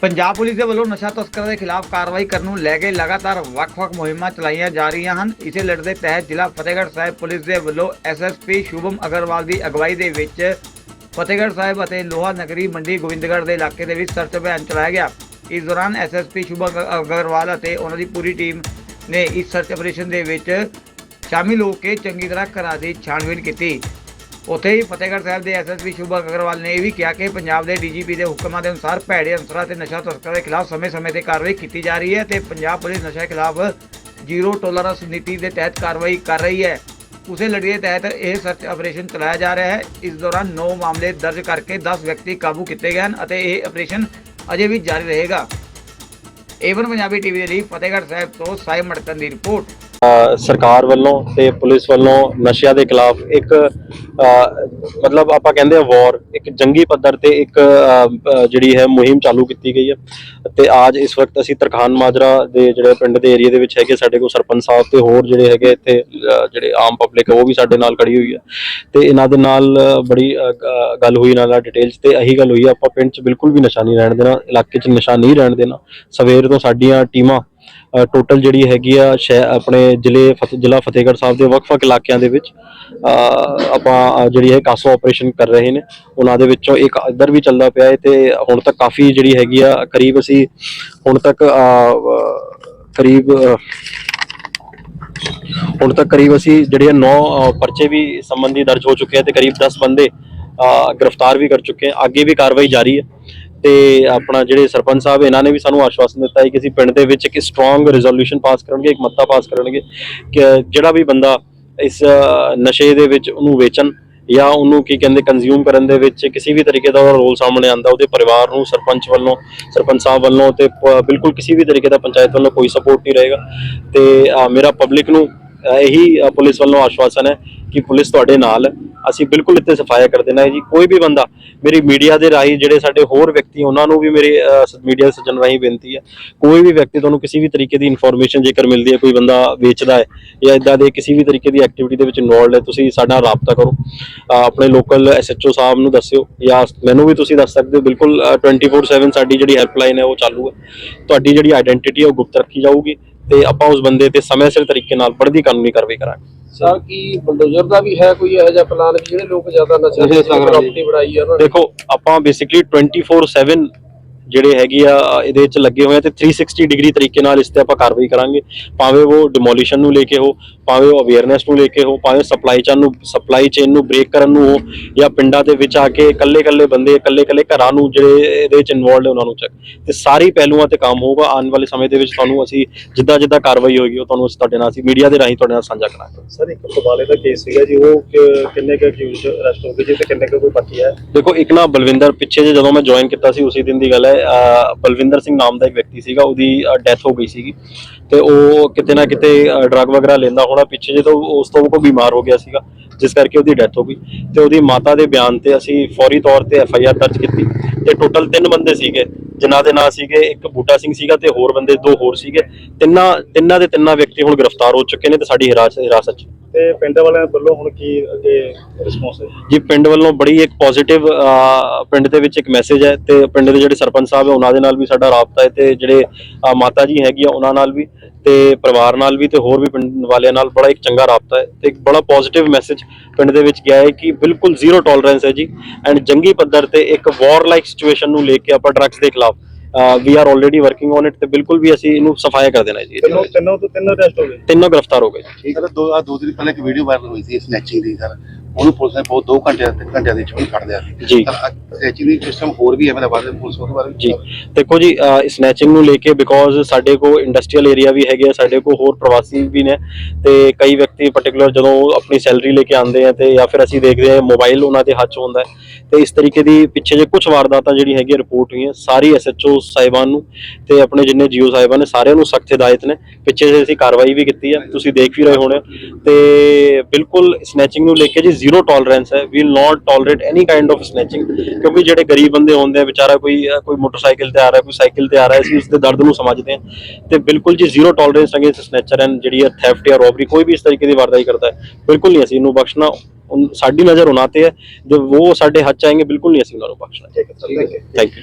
Punjab police ਦੇ ਵੱਲੋਂ ਨਸ਼ਾ ਤਸਕਰਾਂ ਦੇ ਖਿਲਾਫ ਕਾਰਵਾਈ ਕਰਨ ਨੂੰ ਲੈ ਕੇ ਲਗਾਤਾਰ ਵੱਖ-ਵੱਖ ਮੁਹਿੰਮਾਂ ਚਲਾਈਆਂ ਜਾ ਰਹੀਆਂ ਹਨ। ਇਸੇ ਲੜ ਦੇ ਤਹਿਤ ਜ਼ਿਲ੍ਹਾ ਫਤਿਹਗੜ੍ਹ ਸਾਹਿਬ ਪੁਲਿਸ ਦੇ ਵੱਲੋਂ ਐਸਐਸਪੀ ਸ਼ੁਭਮ ਅਗਰਵਾਲ ਦੀ ਅਗਵਾਈ ਦੇ ਵਿੱਚ ਫਤਿਹਗੜ੍ਹ ਸਾਹਿਬ ਅਤੇ ਲੋਹਾ ਨਗਰੀ ਮੰਡੀ ਗੋਬਿੰਦਗੜ੍ਹ ਦੇ ਇਲਾਕੇ ਦੇ ਵਿੱਚ ਸਰਚ ਅਭਿਆਨ ਚਲਾਇਆ ਗਿਆ। ਇਸ ਦੌਰਾਨ ਐਸਐਸਪੀ ਸ਼ੁਭਮ ਅਗਰਵਾਲ ਅਤੇ ਉਹਨਾਂ ਦੀ ਪੂਰੀ ਟੀਮ ਨੇ ਇਸ ਸਰਚ ਆਪਰੇਸ਼ਨ ਦੇ ਵਿੱਚ ਸ਼ਾਮਿਲ ਹੋ ਕੇ ਚੰਗੀ ਤਰ੍ਹਾਂ ਘਰਾਂ ਦੀ ਛਾਣਬੀਨ ਕੀਤੀ। ਉੱਥੇ ਹੀ ਫਤਿਹਗੜ੍ਹ ਸਾਹਿਬ ਦੇ ਐਸਐਸਪੀ ਸ਼ੁਭਾ ਅਗਰਵਾਲ ਨੇ ਇਹ ਵੀ ਕਿਹਾ ਕਿ ਪੰਜਾਬ ਦੇ ਡੀਜੀਪੀ ਦੇ ਹੁਕਮਾਂ ਦੇ ਅਨੁਸਾਰ ਭੈੜੇ ਅਨਸਰਾਂ ਤੇ ਨਸ਼ਾ ਤਸਕਰਾਂ ਦੇ ਖਿਲਾਫ ਸਮੇਂ-ਸਮੇਂ ਤੇ ਕਾਰਵਾਈ ਕੀਤੀ ਜਾ ਰਹੀ ਹੈ ਤੇ ਪੰਜਾਬ ਪੁਲਿਸ ਨਸ਼ਾ ਖਿਲਾਫ ਜ਼ੀਰੋ ਟੋਲਰੈਂਸ ਨੀਤੀ ਦੇ ਤਹਿਤ ਕਾਰਵਾਈ ਕਰ ਰਹੀ ਹੈ। ਉਸੇ ਲੜੀ ਦੇ ਤਹਿਤ ਇਹ ਸਰਚ ਆਪਰੇਸ਼ਨ ਚਲਾਇਆ ਜਾ ਰਿਹਾ ਹੈ। ਇਸ ਦੌਰਾਨ 9 ਮਾਮਲੇ ਦਰਜ ਕਰਕੇ 10 ਵਿਅਕਤੀ ਕਾਬੂ ਕੀਤੇ ਗਏ ਹਨ ਅਤੇ ਇਹ ਆਪਰੇਸ਼ਨ ਅਜੇ ਵੀ ਜਾਰੀ ਰਹੇਗਾ। ਏਵਨ ਪੰਜਾਬੀ ਟੀਵੀ ਦੇ ਲਈ ਫਤਿਹਗੜ੍ਹ ਸਾਹਿਬ ਤੋਂ ਸਾਈ ਮੜਕਨ ਦੀ ਰਿਪੋਰਟ। ਸਰਕਾਰ ਵੱਲੋਂ ਤੇ ਪੁਲਿਸ ਵੱਲੋਂ ਨਸ਼ਿਆਂ ਦੇ ਖਿਲਾਫ ਇੱਕ ਮਤਲਬ ਆਪਾਂ ਕਹਿੰਦੇ ਆ ਵਾਰ ਇੱਕ ਜੰਗੀ ਪੱਧਰ ਤੇ ਇੱਕ ਜਿਹੜੀ ਹੈ ਮੁਹਿੰਮ ਚਾਲੂ ਕੀਤੀ ਗਈ ਹੈ। ਤੇ ਅੱਜ ਇਸ ਵਕਤ ਅਸੀਂ ਤਰਖਾਨ ਮਾਜਰਾ ਦੇ ਜਿਹੜੇ ਪਿੰਡ ਦੇ ਏਰੀਆ ਦੇ ਵਿੱਚ ਹੈਗੇ ਸਾਡੇ ਕੋਲ ਸਰਪੰਚ ਸਾਹਿਬ ਤੇ ਹੋਰ ਜਿਹੜੇ ਹੈਗੇ ਇੱਥੇ ਜਿਹੜੇ ਆਮ ਪਬਲਿਕ ਹੈ ਉਹ ਵੀ ਸਾਡੇ ਨਾਲ ਖੜੀ ਹੋਈ ਹੈ। ਤੇ ਇਹਨਾਂ ਦੇ ਨਾਲ ਬੜੀ ਗੱਲ ਹੋਈ ਨਾਲ ਡਿਟੇਲਸ ਤੇ ਇਹੀ ਗੱਲ ਹੋਈ ਹੈ, ਆਪਾਂ ਪਿੰਡ 'ਚ ਬਿਲਕੁਲ ਵੀ ਨਸ਼ਾ ਨਹੀਂ ਰਹਿਣ ਦੇਣਾ ਇਲਾਕੇ 'ਚ ਨਸ਼ਾ ਨਹੀਂ ਰਹਿਣ ਦੇਣਾ। ਸਵੇਰ ਤੋਂ ਸਾਡੀਆਂ ਟੀਮਾਂ ਟੋਟਲ ਜਿਹੜੀ ਹੈਗੀ ਆ ਸ਼ਹਿ- ਆਪਣੇ ਜ਼ਿਲ੍ਹੇ ਫਤਿਹ ਜ਼ਿਲ੍ਹਾ ਫਤਿਹਗੜ੍ਹ ਸਾਹਿਬ ਦੇ ਵੱਖ-ਵੱਖ ਇਲਾਕਿਆਂ ਦੇ ਵਿੱਚ ਅ, ਆਪਾਂ ਅ, ਜਿਹੜੀ ਹੈ ਕਾਸੋ ਆਪਰੇਸ਼ਨ ਕਰ ਰਹੇ ਨੇ। ਉਹਨਾਂ ਦੇ ਵਿੱਚੋਂ ਇੱਕ ਇੱਧਰ ਵੀ ਚੱਲਦਾ ਪਿਆ ਹੈ ਤੇ ਹੁਣ ਤੱਕ ਕਾਫੀ ਜਿਹੜੀ ਹੈਗੀ ਆ ਕਰੀਬ ਅਸੀਂ ਹੁਣ ਤੱਕ ਅ, ਅ, ਕਰੀਬ ਅ, ਹੁਣ ਤੱਕ ਕਰੀਬ ਅਸੀਂ ਜਿਹੜੇ 9 ਪਰਚੇ ਵੀ ਸੰਬੰਧੀ ਦਰਜ ਹੋ ਚੁੱਕੇ ਆ ਤੇ ਕਰੀਬ 10 ਬੰਦੇ ਅ, ਗ੍ਰਿਫਤਾਰ ਵੀ ਕਰ ਚੁੱਕੇ ਆ। ਅੱਗੇ ਵੀ ਕਾਰਵਾਈ ਜਾਰੀ ਹੈ ਤੇ ਆਪਣਾ ਜਿਹੜੇ ਸਰਪੰਚ ਸਾਹਿਬ, ਇਹਨਾਂ ਨੇ ਵੀ ਸਾਨੂੰ ਆਸ਼ਵਾਸਨ ਦਿੱਤਾ ਹੈ ਕਿ ਅਸੀਂ ਪਿੰਡ ਦੇ ਵਿੱਚ ਇੱਕ ਸਟਰੋਂਗ ਰੈਜ਼ੋਲੂਸ਼ਨ ਪਾਸ ਕਰਨਗੇ, ਇੱਕ ਮਤਾ ਪਾਸ ਕਰਨਗੇ ਕਿ ਜਿਹੜਾ ਵੀ ਬੰਦਾ ਇਸ ਨਸ਼ੇ ਦੇ ਵਿੱਚ ਉਹਨੂੰ ਵੇਚਣ ਜਾਂ ਉਹਨੂੰ ਕੀ ਕਹਿੰਦੇ ਕੰਜ਼ਿਊਮ ਕਰਨ ਦੇ ਵਿੱਚ ਕਿਸੇ ਵੀ ਤਰੀਕੇ ਦਾ ਉਹਦਾ ਰੋਲ ਸਾਹਮਣੇ ਆਂਦਾ ਉਹਦੇ ਪਰਿਵਾਰ ਨੂੰ, ਸਰਪੰਚ ਵੱਲੋਂ, ਸਰਪੰਚ ਸਾਹਿਬ ਵੱਲੋਂ ਤੇ ਬਿਲਕੁਲ ਕਿਸੇ ਵੀ ਤਰੀਕੇ ਦਾ ਪੰਚਾਇਤ ਵੱਲੋਂ ਕੋਈ ਸਪੋਰਟ ਨਹੀਂ ਰਹੇਗਾ। ਤੇ ਮੇਰਾ ਪਬਲਿਕ ਨੂੰ ਇਹੀ ਪੁਲਿਸ ਵੱਲੋਂ ਆਸ਼ਵਾਸਨ ਹੈ ਕਿ ਪੁਲਿਸ ਤੁਹਾਡੇ ਨਾਲ ਅਸੀਂ ਬਿਲਕੁਲ ਇੱਥੇ ਸਫਾਇਆ ਕਰ ਦੇਣਾ ਹੈ ਜੀ। ਕੋਈ ਵੀ ਬੰਦਾ ਮੇਰੀ ਮੀਡੀਆ ਦੇ ਰਾਹੀਂ ਜਿਹੜੇ ਸਾਡੇ ਹੋਰ ਵਿਅਕਤੀ, ਉਹਨਾਂ ਨੂੰ ਵੀ ਮੇਰੇ ਮੀਡੀਆ ਸੱਜਣ ਰਾਹੀਂ ਬੇਨਤੀ ਹੈ। ਕੋਈ ਵੀ ਵਿਅਕਤੀ ਤੁਹਾਨੂੰ ਕਿਸੇ ਵੀ ਤਰੀਕੇ ਦੀ ਇਨਫੋਰਮੇਸ਼ਨ ਜੇਕਰ ਮਿਲਦੀ ਹੈ, ਕੋਈ ਬੰਦਾ ਵੇਚਦਾ ਹੈ ਜਾਂ ਇਦਾਂ ਦੇ ਕਿਸੇ ਵੀ ਤਰੀਕੇ ਦੀ ਐਕਟੀਵਿਟੀ ਦੇ ਵਿੱਚ ਇਨਵੋਲਡ ਹੈ, ਤੁਸੀਂ ਸਾਡਾ ਨਾਲ ਰਾਬਤਾ ਕਰੋ। ਆਪਣੇ ਲੋਕਲ ਐਸਐਚਓ ਸਾਹਿਬ ਨੂੰ ਦੱਸਿਓ ਜਾਂ ਮੈਨੂੰ ਵੀ ਤੁਸੀਂ ਦੱਸ ਸਕਦੇ ਹੋ। ਬਿਲਕੁਲ, ਅਹ 24/7 ਸਾਡੀ ਜਿਹੜੀ ਹੈਲਪਲਾਈਨ ਹੈ, ਉਹ ਚਾਲੂ ਹੈ। ਤੁਹਾਡੀ ਜਿਹੜੀ ਆਇਡੈਂਟੀਟੀ ਹੈ, ਉਹ ਗੁਪਤ ਰੱਖੀ ਜਾਊਗੀ। ਤੇ ਆਪਾਂ ਉਸ ਬੰਦੇ ਤੇ ਸਮੇਂ ਸਿਰ ਤਰੀਕੇ ਨਾਲ ਬਣਦੀ ਕਾਨੂੰਨੀ ਕਾਰਵਾਈ ਕਰਾਂਗੇ ਸਰ ਕੀ ਬਲਡੋਜ਼ਰ ਦਾ ਵੀ ਹੈ ਕੋਈ ਇਹੋ ਜਿਹਾ ਪਲਾਨ ਜਿਹੜੇ ਲੋਕ ਜ਼ਿਆਦਾ ਨਸ਼ਾ ਨਸ਼ੇ ਦੀ ਸੰਗਰਾਮ ਜੀ। ਪ੍ਰਾਪਰਟੀ ਬਣਾਈ ਆ ਉਹਨਾਂ ਨੇ ਦੇਖੋ ਆਪਾਂ ਬੇਸਿਕਲੀ 24/7 ਜਿਹੜੇ ਹੈਗੀ ਆ ਇਹਦੇ ਵਿੱਚ ਲੱਗੇ ਹੋਏ ਆ ਤੇ 360 ਡਿਗਰੀ ਤਰੀਕੇ ਨਾਲ ਇਸ ਤੇ ਆਪਾਂ ਕਾਰਵਾਈ ਕਰਾਂਗੇ। ਭਾਵੇਂ ਉਹ ਡਿਮੋਲੀਸ਼ਨ ਨੂੰ ਲੈ ਕੇ ਹੋ ਭਾਵੇਂ ਉਹ ਅਵੇਅਰਨੈਸ ਨੂੰ ਲੈ ਕੇ ਹੋ ਭਾਵੇਂ ਸਪਲਾਈ ਚੇਨ ਨੂੰ ਸਪਲਾਈ ਚੇਨ ਨੂੰ ਬ੍ਰੇਕ ਕਰਨ ਨੂੰ ਹੋ ਜਾਂ ਪਿੰਡਾਂ ਦੇ ਵਿੱਚ ਆ ਕੇ ਇਕੱਲੇ-ਇਕੱਲੇ ਬੰਦੇ ਇਕੱਲੇ-ਇਕੱਲੇ ਘਰਾਂ ਨੂੰ ਜਿਹੜੇ ਇਹਦੇ ਵਿੱਚ ਇਨਵੋਲਡ ਹੈ ਉਹਨਾਂ ਨੂੰ ਚੱਕ। ਤੇ ਸਾਰੀ ਪਹਿਲੂਆਂ ਤੇ ਕੰਮ ਹੋਊਗਾ। ਆਉਣ ਵਾਲੇ ਸਮੇਂ ਦੇ ਵਿੱਚ ਤੁਹਾਨੂੰ ਅਸੀਂ ਜਿੱਦਾਂ ਜਿੱਦਾਂ ਕਾਰਵਾਈ ਹੋਏਗੀ ਉਹ ਤੁਹਾਨੂੰ ਅਸੀਂ ਤੁਹਾਡੇ ਨਾਲ ਅਸੀਂ ਮੀਡੀਆ ਦੇ ਰਾਹੀਂ ਤੁਹਾਡੇ ਨਾਲ ਸਾਂਝਾ ਕਰਾਂਗੇ। ਸਰ ਇੱਕ ਕਬਾਲੇ ਦਾ ਕੇਸ ਸੀਗਾ ਜੀ ਉਹ ਕਿੰਨੇ ਕੁ ਅਕਿਊਜ਼ਡ ਅਰੈਸਟ ਹੋ ਗਏ ਜੀ ਤੇ ਕਿੰਨੇ ਕੁ ਕੋਈ ਬਾਕੀ ਹੈ? ਦੇਖੋ ਇੱਕ ਨਾ ਬਲਵਿੰਦਰ ਪਿੱਛੇ ਜੇ ਜਦੋਂ ਮੈਂ ਜੁਆਇਨ ਕੀਤਾ ਸੀ ਉਸੇ ਦਿਨ ਦੀ ਗੱਲ ਹੈ ਬਲਵਿੰਦਰ ਸਿੰਘ ਨਾਮ ਦਾ ਇੱਕ ਵਿਅਕਤੀ ਸੀਗਾ, ਉਹਦੀ ਡੈਥ ਹੋ ਗਈ ਸੀਗੀ। ਤੇ ਉਹ ਕਿਤੇ ਨਾ ਕਿਤੇ ਡਰੱਗ ਵਗੈਰਾ ਲੈਂਦਾ ਹੋਣਾ ਪਿੱਛੇ, ਜਦੋਂ ਉਸ ਤੋਂ ਉਹ ਬਿਮਾਰ ਹੋ ਗਿਆ ਸੀਗਾ, ਜਿਸ ਕਰਕੇ ਉਹਦੀ ਡੈਥ ਹੋ ਗਈ। ਤੇ ਉਹਦੀ ਮਾਤਾ ਦੇ ਬਿਆਨ ਤੇ ਅਸੀਂ ਫੌਰੀ ਤੌਰ ਤੇ ਐਫ ਆਈ ਆਰ ਦਰਜ ਕੀਤੀ। ਤੇ ਟੋਟਲ ਤਿੰਨ ਬੰਦੇ ਸੀਗੇ। ਜਿਨ੍ਹਾਂ ਦੇ ਨਾਂ ਸੀਗੇ ਇੱਕ ਬੂਟਾ ਸਿੰਘ ਸੀਗਾ ਤੇ ਹੋਰ ਬੰਦੇ ਦੋ ਹੋਰ ਸੀਗੇ। ਤਿੰਨਾਂ ਤਿੰਨਾਂ ਦੇ ਤਿੰਨਾਂ ਵਿਅਕਤੀ ਹੁਣ ਗ੍ਰਿਫਤਾਰ ਹੋ ਚੁੱਕੇ ਨੇ ਤੇ ਸਾਡੀ ਹਿਰਾਸਤ ਹਿਰਾਸਤ 'ਚ। ਤੇ ਪਿੰਡ ਵਾਲਿਆਂ ਵੱਲੋਂ ਹੁਣ ਕੀ ਅੱਗੇ ਰਿਸਪੌਂਸ ਹੈ? ਜੀ ਪਿੰਡ ਵੱਲੋਂ ਬੜੀ ਇੱਕ ਪੋਜ਼ਿਟਿਵ ਪਿੰਡ ਦੇ ਵਿੱਚ ਇੱਕ ਮੈਸੇਜ ਹੈ ਤੇ ਪਿੰਡ ਦੇ ਜਿਹੜੇ ਸਰਪੰਚ ਸਾਹਿਬ ਹੈ ਉਹਨਾਂ ਦੇ ਨਾਲ ਵੀ ਸਾਡਾ ਰਾਬਤਾ ਹੈ ਤੇ ਜਿਹੜੇ ਮਾਤਾ ਜੀ ਹੈਗੀ ਆ ਉਹਨਾਂ ਨਾਲ ਵੀ ਤੇ ਪਰਿਵਾਰ ਨਾਲ ਵੀ ਤੇ ਹੋਰ ਵੀ ਪਿੰਡ ਵਾਲਿਆਂ ਨਾਲ ਬੜਾ ਇੱਕ ਚੰਗਾ ਰਾਬਤਾ ਹੈ ਤੇ ਇੱਕ ਬੜਾ ਪੋਜ਼ਿਟਿਵ ਮੈਸੇਜ ਪਿੰਡ ਦੇ ਵਿੱਚ ਗਿਆ ਹੈ ਕਿ ਬਿਲਕੁਲ ਜ਼ੀਰੋ ਟੋਲਰੈਂਸ ਹੈ ਜੀ। ਐਂਡ ਜੰਗੀ ਪੱਧਰ ਤੇ ਇੱਕ ਵਾਰ ਲਾਈਕ ਸਿਚੁਏਸ਼ਨ ਨੂੰ ਲੈ ਕੇ ਆਪਾਂ ਡਰੱਗਸ ਦੇ ਖਿਲਾਫ we are already working on it ਤੇ ਬਿਲਕੁਲ ਵੀ ਅਸੀਂ ਇਹਨੂੰ ਸਫਾਇਆ ਕਰ ਦੇਣਾ ਹੈ ਜੀ। ਤਿੰਨੋਂ ਤਿੰਨੋਂ ਤੋਂ ਤਿੰਨ ਅਰੈਸਟ ਹੋ ਗਏ? ਤਿੰਨੋਂ ਗ੍ਰਿਫਤਾਰ ਹੋ ਗਏ ਜੀ। ਸਰ ਦੋ ਆ ਦੋ ਦਿਨ ਪਹਿਲਾਂ ਇੱਕ ਵੀਡੀਓ ਵਾਇਰਲ ਹੋਈ ਸੀ ਸਨੈਚਿੰਗ ਦੀ ਸਰ। ਉਹਨੂੰ ਪੁਲਿਸ ਨੇ ਬਹੁਤ 2 ਘੰਟੇ ਤਿੰਨ ਘੰਟਿਆਂ ਦੇ ਵਿੱਚ ਫੜ ਲਿਆ ਜੀ। ਦੀ ਸਿਸਟਮ ਹੋਰ ਵੀ ਹੈ ਮੇਰਾ ਬਾਅਦ ਪੁਲਿਸ ਉਹਦੇ ਬਾਰੇ ਜੀ ਦੇਖੋ ਜੀ ਸਨੈਚਿੰਗ ਨੂੰ ਲੈ ਕੇ ਬਿਕੋਜ਼ ਸਾਡੇ ਕੋ ਇੰਡਸਟਰੀਅਲ ਏਰੀਆ ਵੀ ਹੈਗੇ ਆ ਸਾਡੇ ਕੋ ਹੋਰ ਪ੍ਰਵਾਸੀ ਵੀ ਨੇ ਤੇ ਕਈ ਵਿਅਕਤੀ ਪਾਰਟਿਕੂਲਰ ਜਦੋਂ ਆਪਣੀ ਸੈਲਰੀ ਲੈ ਕੇ ਆਉਂਦੇ ਆ ਤੇ ਜਾਂ ਫਿਰ ਅਸੀਂ ਦੇਖਦੇ ਆ ਮੋਬਾਈਲ ਉਹਨਾਂ ਦੇ ਹੱਥ 'ਚ ਹੁੰਦਾ ਤੇ ਇਸ ਤਰੀਕੇ ਦੀ ਪਿੱਛੇ ਜੇ ਕੁਝ ਵਾਰਦਾਤਾਂ ਜਿਹੜੀ ਹੈਗੀ ਰਿਪੋਰਟ ਹੋਈਆਂ ਸਾਰੀ ਐਸਐਚਓ ਸਾਹਿਬਾਨ ਨੂੰ ਤੇ ਆਪਣੇ ਜਿੰਨੇ ਜੀਓ ਸਾਹਿਬਾਨ ਨੇ ਸਾਰਿਆਂ ਨੂੰ ਸਖਤ ਹਦਾਇਤ ਨੇ ਪਿੱਛੇ ਜੇ ਅਸੀਂ ਕਾਰਵਾਈ ਵੀ ਕੀਤੀ ਹੈ ਤੁਸੀਂ ਦੇਖ ਵੀ ਰਹੇ ਹੋਣੇ। ਤੇ ਬਿਲਕੁਲ ਸਨੈਚਿੰਗ ਨੂੰ ਲੈ ਕੇ ਜੀ ਜ਼ੀਰੋ ਟੋਲਰੈਂਸ ਹੈ we'll not tolerate any kind of snatching ਕਿਉਂਕਿ ਜਿਹੜੇ ਗਰੀਬ ਬੰਦੇ ਹੁੰਦੇ ਆ ਵਿਚਾਰਾ ਕੋਈ ਕੋਈ ਮੋਟਰਸਾਈਕਲ ਤੇ ਆ ਰਿਹਾ ਕੋਈ ਸਾਈਕਲ ਤੇ ਆ ਰਿਹਾ ਅਸੀਂ ਉਸ ਦੇ ਦਰਦ ਨੂੰ ਸਮਝਦੇ ਹਾਂ। ਤੇ ਬਿਲਕੁਲ ਜੀ zero tolerance against snatcher and ਜਿਹੜੀ ਹੈ ਥੈਫਟ ਜਾਂ ਰੋਬਰੀ ਕੋਈ ਵੀ ਇਸ ਤਰੀਕੇ ਦੀ ਵਾਰਦਾਤ ਕਰਦਾ ਹੈ ਬਿਲਕੁਲ ਨਹੀਂ ਅਸੀਂ ਇਹਨੂੰ ਬਖਸ਼ਣਾ। ਸਾਡੀ ਨਜ਼ਰ ਉਹਨਾਂ ਤੇ ਹੈ ਜੋ ਉਹ ਸਾਡੇ ਹੱਥ ਚ ਆਏਂਗੇ ਬਿਲਕੁਲ ਨਹੀਂ ਅਸੀਂ ਉਹਨਾਂ ਨੂੰ ਬਖਸ਼ਣਾ। ਠੀਕ ਹੈ ਥੈਂਕ ਯੂ